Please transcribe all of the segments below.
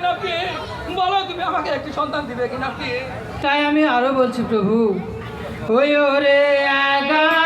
না কি একটি সন্তান দিবে কি তাই আমি আরও বলছি প্রভু। ওই ওরে এগারো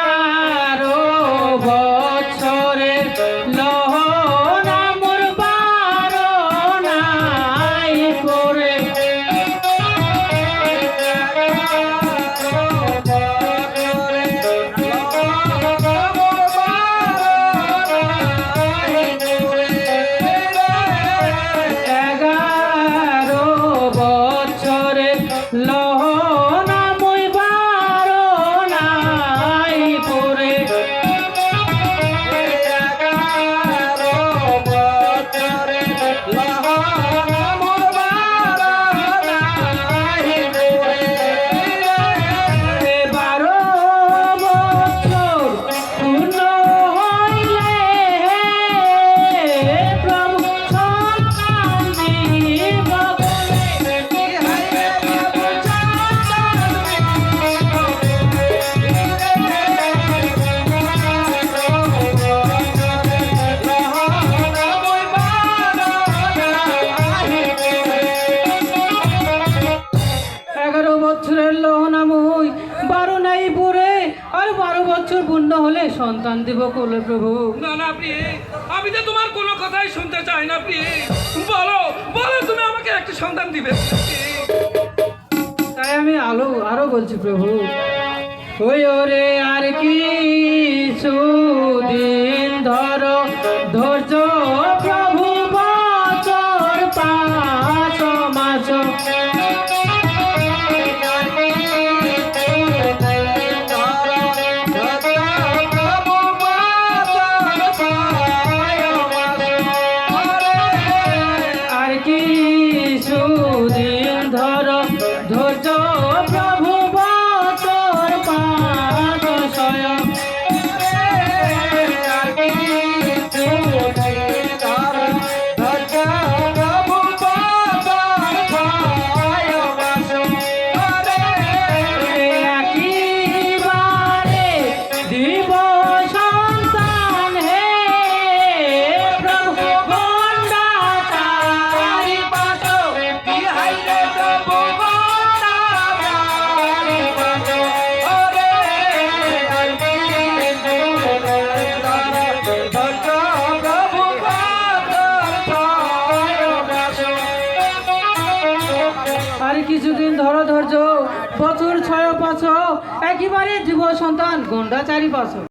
নাই পরে আর বারো বছর পূর্ণ হলে সন্তান দেব কোলে প্রভু। না না প্রিয়ে আমি তো তোমার কোনো কথাই শুনতে চাই না প্রিয়ে। বলো বলো তুমি আমাকে একটি সন্তান দিবে। তাই আমি আলো আরও বলছি প্রভু। ওই ওরে আর কি আর কিছুদিন ধরো ধৈর্য বছর ছয় পাঁচ একেবারে যুব সন্তান গন্ডা চারি পাঁচ